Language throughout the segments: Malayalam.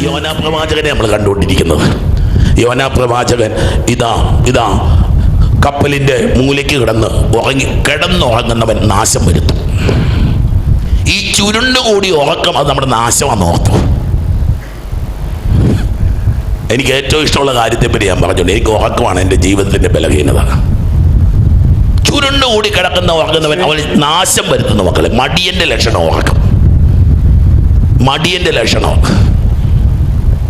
യോനാ പ്രവാചകനെ നമ്മൾ കണ്ടുകൊണ്ടിരിക്കുന്നത്. യോനാ പ്രവാചകൻ ഇതാ ഇതാ കപ്പലിന്റെ മൂലയ്ക്ക് കിടന്ന് ഉറങ്ങി കിടന്നുറങ്ങുന്നവൻ നാശം വരുത്തും. ഈ ചുരുണ്ട് കൂടി ഉറക്കം അത് നമ്മുടെ നാശമാണെന്ന് ഓർത്തു. എനിക്ക് ഏറ്റവും ഇഷ്ടമുള്ള കാര്യത്തെപ്പറ്റി ഞാൻ പറഞ്ഞോണ്ട് എനിക്ക് ഉറക്കമാണ് എന്റെ ജീവിതത്തിന്റെ ബലഹീനത. ചുരുണ്ടുകൂടി കിടക്കുന്ന ഉറങ്ങുന്നവൻ അവൻ നാശം വരുത്തുന്ന മക്കളെ. മടിയന്റെ ലക്ഷണം ഉറക്കം. മടിയന്റെ ലക്ഷണം.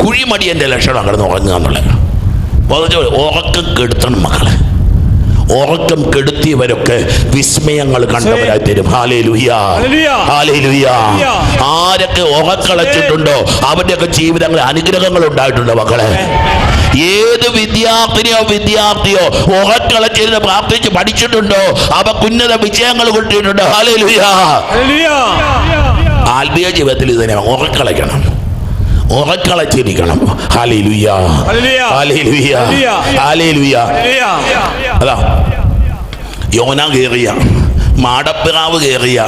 കുഴിമടിയന്റെ ലക്ഷണം കിടന്ന് ഉറങ്ങുക എന്നുള്ളത്. ഉറക്കം കെടുത്തണം മക്കളെ. ഉറക്കം കെടുത്തിയവരൊക്കെ വിസ്മയങ്ങൾ കണ്ടവരായി തരും. ആരൊക്കെ ഉറക്കളച്ചിട്ടുണ്ടോ? അവരുടെയൊക്കെ ജീവിതങ്ങൾ അനുഗ്രഹങ്ങൾ ഉണ്ടായിട്ടുണ്ട് മക്കളെ? ഏത് വിദ്യാർത്ഥിനിയോ വിദ്യാർത്ഥിയോ ഉറക്കളച്ചിരുന്ന് പ്രാർത്ഥിച്ച് പഠിച്ചിട്ടുണ്ടോ? അവ ഉന്നത വിജയങ്ങൾ കൊണ്ടിട്ടുണ്ട് ഹാലേ ലുഹിയ ഹല്ലേലൂയ. ആത്മീയ ജീവിതത്തിൽ ഇതിനെ ഉറക്കളയ്ക്കണം. ഉറക്കളച്ചിരിക്കണം. അതാ. യോന കയറിയ മാടപ്പിറാവ് കയറിയ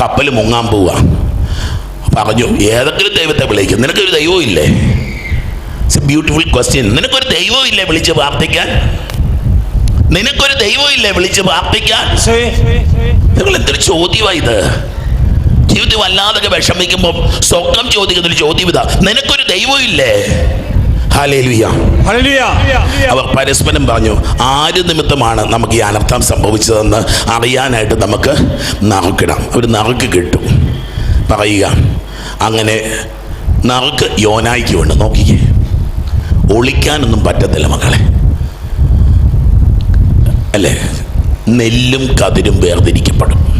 കപ്പൽ മുങ്ങാൻ പോവുക പറഞ്ഞു ഏതെങ്കിലും ദൈവത്തെ വിളിക്കും. നിനക്കൊരു ദൈവവും ഇല്ലേ? ഇറ്റ്സ് എ ബ്യൂട്ടിഫുൾ ക്വസ്റ്റ്യൻ നിനക്കൊരു ദൈവവും ഇല്ലേ വിളിച്ച് പ്രാർത്ഥിക്കാൻ? നിനക്കൊരു ദൈവവും ഇല്ലേ വിളിച്ച് പ്രാർത്ഥിക്കാൻ. നിങ്ങൾ എന്തൊരു ചോദ്യമാണ് ഇത്? ജീവിതത്തിൽ വല്ലാതൊക്കെ വിഷമിക്കുമ്പോൾ സ്വന്തം ചോദിക്കുന്നൊരു ചോദ്യം ഇതാ. നിനക്കൊരു ദൈവം ഇല്ലേ. അവർ പരസ്പരം പറഞ്ഞു ആര് നിമിത്തമാണ് നമുക്ക് ഈ അനർത്ഥം സംഭവിച്ചതെന്ന് അറിയാനായിട്ട് നമുക്ക് നറുക്കിടാം. അവർ നറുക്ക് കിട്ടും. പറയുക അങ്ങനെ നറുക്ക് യോനായിക്ക് വേണ്ട നോക്കിക്കേ. ഒളിക്കാനൊന്നും പറ്റത്തില്ല മക്കളെ. അല്ലേ? നെല്ലും കതിരും വേർതിരിക്കപ്പെടും.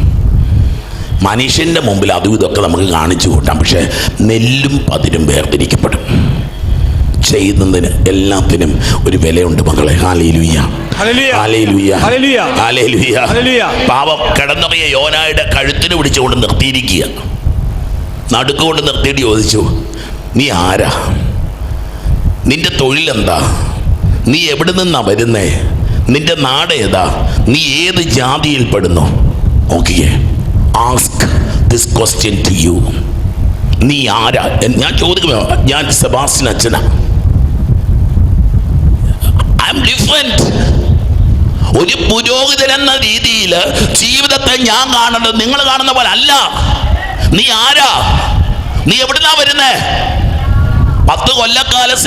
മനുഷ്യന്റെ മുമ്പിൽ അതും ഇതൊക്കെ നമുക്ക് കാണിച്ചു കൂട്ടാം. പക്ഷേ നെല്ലും പതിരും വേർതിരിക്കപ്പെടും. ചെയ്യുന്നതിന് എല്ലാത്തിനും ഒരു വിലയുണ്ട് മക്കളെ. പാവം കിടന്നുറങ്ങിയ യോനായുടെ കഴുത്തിന് പിടിച്ചുകൊണ്ട് നിർത്തിയിരിക്കുക. നടുക്കുകൊണ്ട് നിർത്തിയിട്ട് ചോദിച്ചു നീ ആരാ? നിന്റെ തൊഴിലെന്താ? നീ എവിടെ നിന്നാ വരുന്നേ? നിന്റെ നാട് ഏതാ? നീ ഏത് ജാതിയിൽപ്പെടുന്നു? നോക്കിയേ ask this question to you നീ ആരാ? ഞാൻ ചോദിക്കുമോ ഞാൻ സെബാസ്റ്റിൻ അച്ഛനാ. ഐ എം ഡിഫറെന്റ് ഒരു പുരോഹിതൻ എന്ന രീതിയിൽ ജീവിതത്തെ ഞാൻ കാണുന്നത് നിങ്ങൾ കാണുന്ന പോലെ അല്ല. നീ ആരാ? നീ എവിടുന്നാ വരുന്നേ? പത്ത് കൊല്ലക്കാലം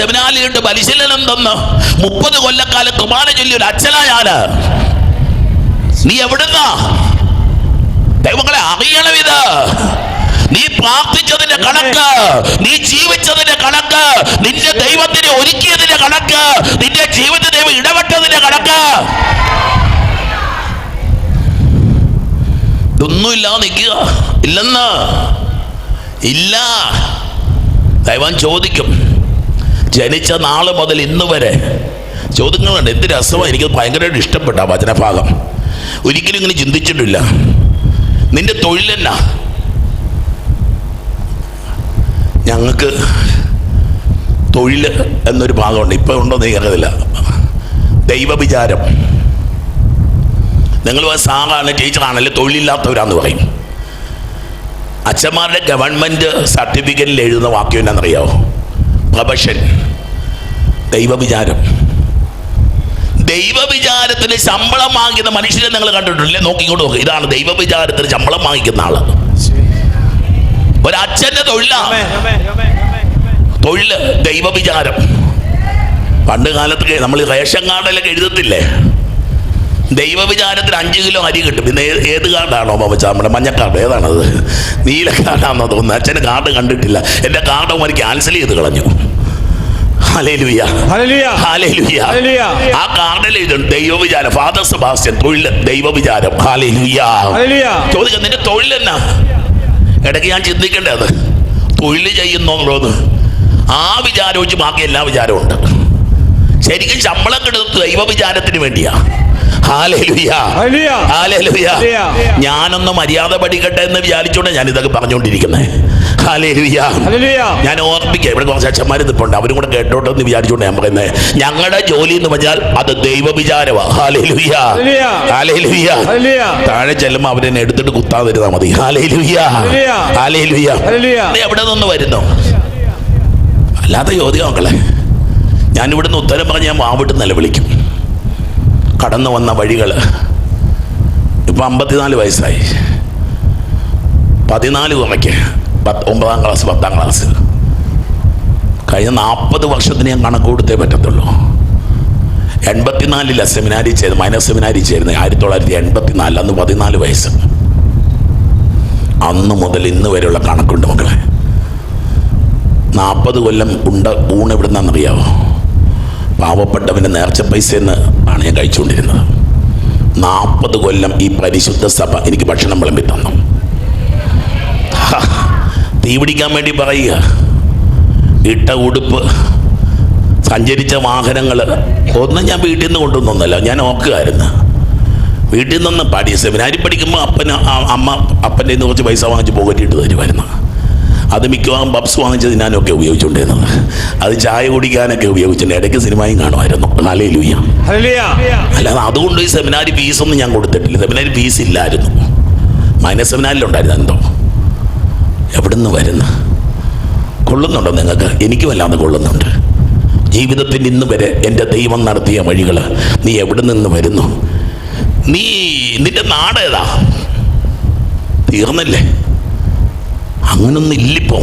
പരിശീലനം തന്ന്. മുപ്പത് കൊല്ലക്കാലം കുമാര ചൊല്ലി ഒരു അച്ഛനായ ആര്? നീ എവിടുന്നാ? ദൈവങ്ങളെ അറിയണം ഇത്. നീ പ്രാർത്ഥിച്ചതിന്റെ കണക്ക് നീ ജീവിച്ചതിന്റെ കണക്ക് നിന്റെ ദൈവത്തിനെ ഒരുക്കിയതിന്റെ കണക്ക് നിന്റെ ജീവിത ദൈവം ഇടപെട്ടതിന്റെ കണക്ക്. ഇതൊന്നുമില്ലാതെ നിൽക്കുക ഇല്ലെന്ന്. ഇല്ല. ദൈവം ചോദിക്കും ജനിച്ച നാൾ മുതൽ ഇന്ന് വരെ. ചോദ്യങ്ങളുണ്ട് എന്ത് രസമാണ് എനിക്ക് ഭയങ്കരമായിട്ട് ഇഷ്ടപ്പെട്ട വചനഭാഗം. ഒരിക്കലും ഇങ്ങനെ ചിന്തിച്ചിട്ടില്ല. നിന്റെ തൊഴിലെന്നാ ഞങ്ങൾക്ക് തൊഴിൽ എന്നൊരു ഭാഗമുണ്ട്. ഇപ്പം ഉണ്ടോ എന്ന് ദൈവവിചാരം. നിങ്ങൾ സാറാണ് ടീച്ചറാണല്ലേ തൊഴിലില്ലാത്തവരാന്ന് പറയും. അച്ഛന്മാരുടെ ഗവൺമെന്റ് സർട്ടിഫിക്കറ്റിൽ എഴുതുന്ന വാക്യം എന്നാണെന്നറിയാവോ പ്രൊഫഷൻ. ദൈവവിചാരം. ദൈവവിചാരത്തിന് ശമ്പളം വാങ്ങിക്കുന്ന മനുഷ്യരെ നിങ്ങൾ കണ്ടിട്ടില്ലേ നോക്കിക്കൊണ്ട് നോക്കുക ഇതാണ് ദൈവവിചാരത്തിന് ശമ്പളം വാങ്ങിക്കുന്ന ആൾ. ഒരച്ഛന്റെ തൊഴിലാണ് തൊഴിൽ ദൈവ ദൈവവിചാരം. പണ്ട് കാലത്ത് നമ്മൾ റേഷൻ കാർഡിലൊക്കെ എഴുതത്തില്ലേ? ദൈവവിചാരത്തിന് അഞ്ച് കിലോ അരി കിട്ടും. പിന്നെ ഏത് കാർഡാണോ ബാബച്ച നമ്മുടെ മഞ്ഞക്കാർഡ്. ഏതാണത്? നീല കാർഡാണെന്നോ തോന്നുന്നു അച്ഛന്റെ കാർഡ് കണ്ടിട്ടില്ല. എന്റെ കാർഡ് അവന് ക്യാൻസൽ ചെയ്ത് കളഞ്ഞു. ആ കാർഡിൽ ഇതുണ്ട് ദൈവവിചാരം. ഫാദർ സെബാസ്റ്റ്യൻ തൊഴിൽ ദൈവവിചാരം. ചോദിക്കാം നിന്റെ തൊഴിൽ എന്നാ? ഇടയ്ക്ക് ഞാൻ ചിന്തിക്കണ്ടേ അത്. തൊഴിൽ ചെയ്യുന്നുള്ളത് ആ വിചാരം വെച്ച് ബാക്കി എല്ലാ വിചാരവും ഉണ്ട്. ശരിക്കും ശമ്പളം കിട്ടുന്നത് ദൈവ വിചാരത്തിന് വേണ്ടിയാ. ഞാനൊന്ന് മര്യാദ പഠിക്കട്ടെ എന്ന് വിചാരിച്ചോണ്ട് ഞാൻ ഇതൊക്കെ പറഞ്ഞുകൊണ്ടിരിക്കുന്നത്. ഞാൻ ഓർമ്മിക്കാം ഇവിടെ കുറച്ച് അച്ഛന്മാർ നിൽപ്പുണ്ട് അവരും കൂടെ കേട്ടോട്ടെ എന്ന് വിചാരിച്ചോണ്ട് ഞാൻ പറയുന്നത് ഞങ്ങളുടെ ജോലി എന്ന് പറഞ്ഞാൽ അത് ദൈവ. താഴെ ചെല്ലുമ്പോ അവരെന്നെ എടുത്തിട്ട് കുത്താതിരുന്നാ മതി. എവിടെ നിന്ന് വരുന്നു? അല്ലാതെ ചോദ്യം മക്കളെ ഞാൻ നിന്ന് ഉത്തരം പറഞ്ഞ് ഞാൻ വാവിട്ട് നിലവിളിക്കും കടന്നു വന്ന വഴികൾ ഇപ്പം അമ്പത്തിനാല് വയസ്സായി. പതിനാല് കുറയ്ക്ക് പത്ത് ഒമ്പതാം ക്ലാസ് പത്താം ക്ലാസ് കഴിഞ്ഞ നാൽപ്പത് വർഷത്തിന് ഞാൻ കണക്ക് കൊടുത്തേ പറ്റത്തുള്ളൂ. എൺപത്തിനാലിലാണ് സെമിനാരി ചെയ്ത് മൈനസ് സെമിനാരി ചേരുന്നത് ആയിരത്തി തൊള്ളായിരത്തി എൺപത്തിനാലിൽ അന്ന് പതിനാല് വയസ്സ്. അന്ന് മുതൽ ഇന്ന് വരെയുള്ള കണക്കുണ്ട് മക്കളെ. നാൽപ്പത് കൊല്ലം ഉണ്ട ഊണ് എവിടുന്നറിയാവോ പാവപ്പെട്ടവന്റെ നേർച്ച പൈസ എന്ന് ആണ് ഞാൻ കഴിച്ചുകൊണ്ടിരുന്നത്. നാൽപ്പത് കൊല്ലം ഈ പരിശുദ്ധ സഭ എനിക്ക് ഭക്ഷണം വിളമ്പി തന്നു. തീ പിടിക്കാൻ വേണ്ടി പറയുക. ഇട്ട ഉടുപ്പ് സഞ്ചരിച്ച വാഹനങ്ങൾ. ഒന്നും ഞാൻ വീട്ടിൽ നിന്ന് കൊണ്ടുവന്നൊന്നല്ല ഞാൻ ഓക്കുകയായിരുന്നു വീട്ടിൽ നിന്ന് പാടി സെമിനാരി പഠിക്കുമ്പോൾ അപ്പൻ അമ്മ അപ്പന്റെ നിന്ന് കുറച്ച് പൈസ വാങ്ങിച്ച് പോകറ്റിട്ട് തരുമായിരുന്നു അത് മിക്കവാറും പബ്സ് വാങ്ങിച്ച് തിന്നാനൊക്കെ ഉപയോഗിച്ചുകൊണ്ടിരുന്നത്. അത് ചായ കുടിക്കാനൊക്കെ ഉപയോഗിച്ചിട്ടുണ്ട്. ഇടയ്ക്ക് സിനിമയും കാണുമായിരുന്നു. നാലേ ഹല്ലേലൂയ. അല്ലാതെ അതുകൊണ്ട് ഈ സെമിനാരി ഫീസൊന്നും ഞാൻ കൊടുത്തിട്ടില്ല. സെമിനാരി ഫീസ് ഇല്ലായിരുന്നു. മൈനസ് സെമിനാരിലുണ്ടായിരുന്നു എന്തോ. എവിടുന്ന് വരുന്നു? കൊള്ളുന്നുണ്ടോ നിങ്ങൾക്ക്? എനിക്ക് വല്ലാതെ കൊള്ളുന്നുണ്ട്. ജീവിതത്തിൽ ഇന്ന് വരെ എന്റെ ദൈവം നടത്തിയ വഴികൾ നീ എവിടെ നിന്ന് വരുന്നു? നീ നിന്റെ നാടേതാ തീർന്നല്ലേ? അങ്ങനൊന്നും ഇല്ലിപ്പോ.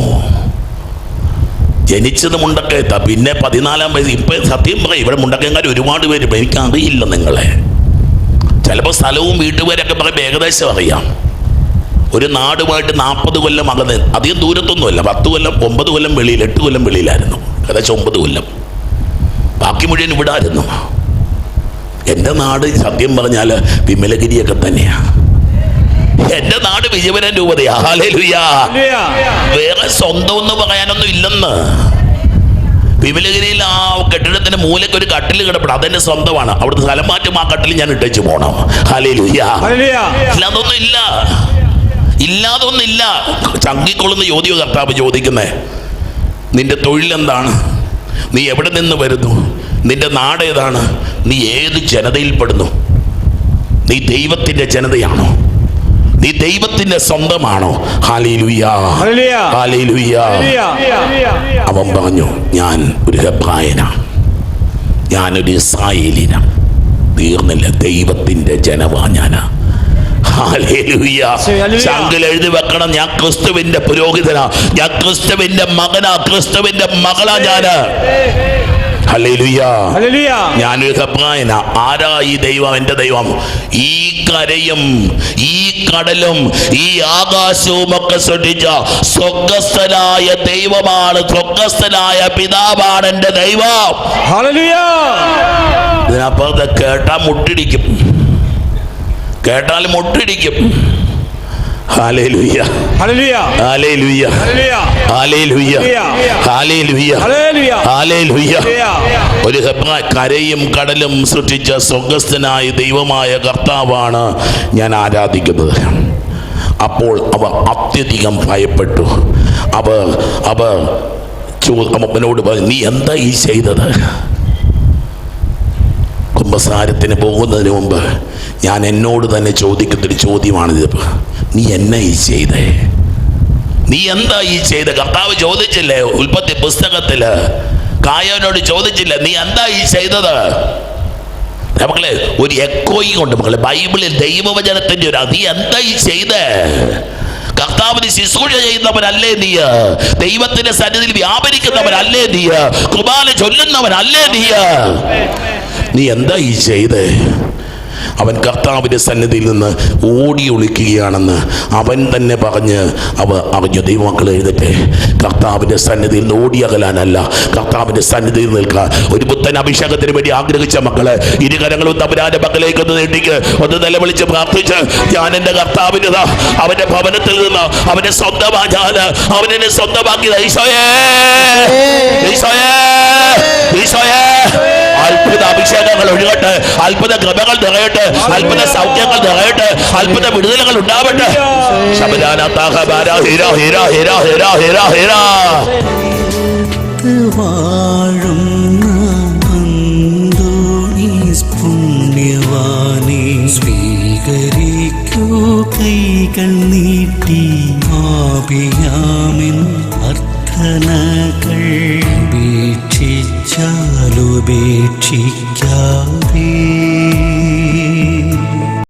ജനിച്ചത് മുണ്ടക്കയത്താ പിന്നെ പതിനാലാം വയസ്സ്. ഇപ്പൊ സത്യം പറയും ഇവിടെ മുണ്ടക്കയങ്കാർ ഒരുപാട് പേര്. എനിക്ക് അറിയില്ല നിങ്ങളെ. ചിലപ്പോൾ സ്ഥലവും വീട്ടുപേരൊക്കെ പറയുമ്പോൾ ഏകദേശം അറിയാം. ഒരു നാടുമായിട്ട് നാൽപ്പത് കൊല്ലം അകന്ന് അധികം ദൂരത്തൊന്നുമല്ല. പത്ത് കൊല്ലം ഒമ്പത് കൊല്ലം വെളിയിൽ എട്ട് കൊല്ലം വെളിയിലായിരുന്നു. ഏകദേശം ഒമ്പത് കൊല്ലം. ബാക്കി മുഴുവൻ ഇവിടെ ആയിരുന്നു. എന്റെ നാട് സത്യം പറഞ്ഞാൽ വിമലഗിരിയൊക്കെ തന്നെയാണ് എന്റെ നാട് വിജയപുരം രൂപതയാ. വേറെ സ്വന്തം എന്ന് പറയാനൊന്നും ഇല്ലെന്ന്. വിമലഗിരിയിൽ ആ കെട്ടിടത്തിന്റെ മൂലയ്ക്ക് ഒരു കട്ടിൽ കിടപ്പണം അതെന്റെ സ്വന്തമാണ്. അവിടുത്തെ സ്ഥലം മാറ്റും ആ കട്ടിൽ ഞാൻ ഇട്ടേച്ച് പോണം. Hallelujah hallelujah. അല്ലാതൊന്നും ഇല്ല. ഇല്ലാതൊന്നും ചങ്ങിക്കൊള്ളുന്ന ചങ്കിക്കൊള്ളുന്ന ചോദ്യം കർത്താവ് ചോദിക്കുന്നേ നിന്റെ തൊഴിലെന്താണ്? നീ എവിടെ നിന്ന് വരുന്നു? നിന്റെ നാട് ഏതാണ്? നീ ഏത് ജനതയിൽപ്പെടുന്നു? നീ ദൈവത്തിന്റെ ജനതയാണോ? നീ ദൈവത്തിന്റെ സ്വന്തമാണോ. അവൻ പറഞ്ഞു ഞാൻ ഒരു ഹെബ്രായനാണ് ഞാനൊരു ഇസ്രായേലിനാണ് തീർന്നില്ല ദൈവത്തിന്റെ ജനവാ ഞാനാ ഹല്ലേലൂയ. എഴുതി വെക്കണം. ഞാൻ ക്രിസ്തുവിന്റെ പുരോഹിതനാ. ഞാൻ ക്രിസ്തുവിന്റെ മകനാ. ക്രിസ്തുവിന്റെ മകളാ ഞാൻ. ഞാനൊരു ഹെബ്രായന. ആരാ ഈ ദൈവം? എന്റെ ദൈവം. ഈ കരയും ഈ കടലും ഈ ആകാശവും ഒക്കെ സൃഷ്ടിച്ച സ്വർഗസ്ഥനായ ദൈവമാണ്. സ്വർഗസ്ഥനായ പിതാവാണ് എന്റെ ദൈവം. ഇതിനപ്പുറത്ത് കേട്ടാ മുട്ടിടിക്കും. കേട്ടാൽ മുട്ടിടിക്കും. ഒരു കരയും കടലും സൃഷ്ടിച്ച സ്വർഗസ്ഥനായ ദൈവമായ കർത്താവാണ് ഞാൻ ആരാധിക്കുന്നത്. അപ്പോൾ അവർ അത്യധികം ഭയപ്പെട്ടു. അവർ അവർ ചോ- അമ്മനോട് പറഞ്ഞു നീ എന്താ ഈ ചെയ്തത്? കുംഭസാരത്തിന് പോകുന്നതിന് മുമ്പ് ഞാൻ എന്നോട് തന്നെ ചോദിക്കുന്നൊരു ചോദ്യമാണിത്. നീ എന്നെ ഈ ചെയ്തേ? നീ എന്താ ഈ ചെയ്ത? കർത്താവ് ചോദിച്ചില്ലേ ഉൽപ്പത്തി പുസ്തകത്തിൽ? കായവനോട് ചോദിച്ചില്ല നീ എന്താ ഈ ചെയ്തത്? മക്കളെ ഒരു എക്കോയിങ് കൊണ്ട് മക്കളെ ബൈബിളിൽ ദൈവവചനത്തിന്റെ ഒരു നീ എന്താ ഈ ചെയ്തേ? കർത്താവിന് ശുശ്രൂഷ ചെയ്യുന്നവനല്ലേ നീ? ദൈവത്തിന്റെ സന്നിധിയിൽ വ്യാപരിക്കുന്നവനല്ലേ നീ? കുർബാന ചൊല്ലുന്നവനല്ലേ നീ? നീ എന്താ ഈ ചെയ്തേ? അവൻ കർത്താവിന്റെ സന്നിധിയിൽ നിന്ന് ഓടി ഒളിക്കുകയാണെന്ന് അവൻ തന്നെ പറഞ്ഞ് അവ അറിഞ്ഞു. ദൈവമക്കൾ എഴുതട്ടെ കർത്താവിന്റെ സന്നിധിയിൽ നിന്ന് ഓടി അകലാനല്ല. കർത്താവിന്റെ സന്നിധിയിൽ നിൽക്കുക. ഒരു പുത്തൻ അഭിഷേകത്തിന് വേണ്ടി ആഗ്രഹിച്ച മക്കളെ ഇരുകരങ്ങളും തമ്പുരാന്റെ മക്കളിലേക്ക് ഒന്ന് നീട്ടിക്ക്. ഒന്ന് നിലവിളിച്ച് പ്രാർത്ഥിച്ച് ഞാൻ എന്റെ കർത്താവിന് അവന്റെ ഭവനത്തിൽ നിന്ന് അവനെ അവൻ അവനെ സ്വന്തമാക്കിയത്. ഈശോയേ ഈശോയേ ഈശോയേ അത്ഭുത അഭിഷേകങ്ങൾ ഒഴുകട്ടെ. അത്ഭുത കൃപകൾ നിറയട്ടെ. അത്ഭുത സൗഖ്യങ്ങൾ നിറയട്ടെ. അത്ഭുത വിടുതലുകൾ ഉണ്ടാവട്ടെ. ശബരാനാ ഹീരാ ഹീരാ ഹീരാ ഹീരാ ഹീരാ ഹിര.